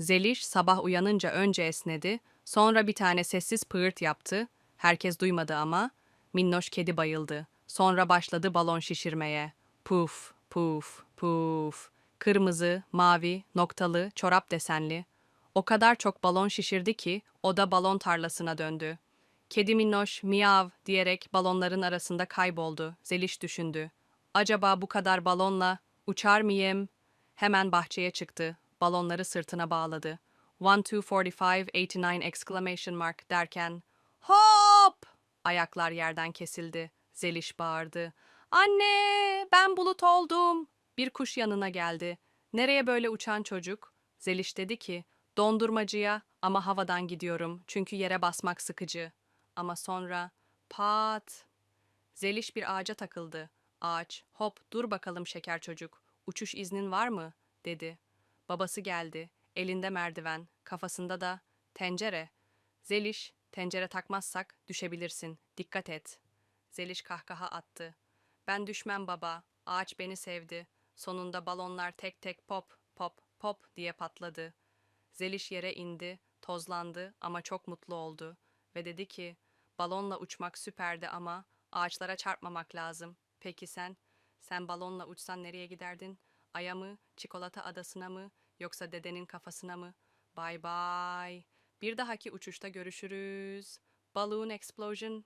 Zeliş sabah uyanınca önce esnedi, sonra bir tane sessiz pığırt yaptı. Herkes duymadı ama. Minnoş kedi bayıldı. Sonra başladı balon şişirmeye. Puf, puf, puf. Kırmızı, mavi, noktalı, çorap desenli. O kadar çok balon şişirdi ki o da balon tarlasına döndü. Kedi minnoş miyav diyerek balonların arasında kayboldu. Zeliş düşündü. Acaba bu kadar balonla uçar mıyım? Hemen bahçeye çıktı. Balonları sırtına bağladı. One, two, forty-five, eighty-nine exclamation mark derken hop! Ayaklar yerden kesildi. Zeliş bağırdı. Anne, ben bulut oldum. Bir kuş yanına geldi. Nereye böyle uçan çocuk? Zeliş dedi ki, dondurmacıya ama havadan gidiyorum çünkü yere basmak sıkıcı. Ama sonra pat. Zeliş bir ağaca takıldı. Ağaç, hop dur bakalım şeker çocuk. Uçuş iznin var mı? dedi. Babası geldi. Elinde merdiven, kafasında da tencere. Zeliş, tencere takmazsak düşebilirsin. Dikkat et. Zeliş kahkaha attı. Ben düşmem baba. Ağaç beni sevdi. Sonunda balonlar tek tek pop pop pop diye patladı. Zeliş yere indi, tozlandı ama çok mutlu oldu ve dedi ki, balonla uçmak süperdi ama ağaçlara çarpmamak lazım. Peki sen? Sen balonla uçsan nereye giderdin? Ay'a mı, çikolata adasına mı, yoksa dedenin kafasına mı? Bye bye. Bir dahaki uçuşta görüşürüz. Balloon explosion.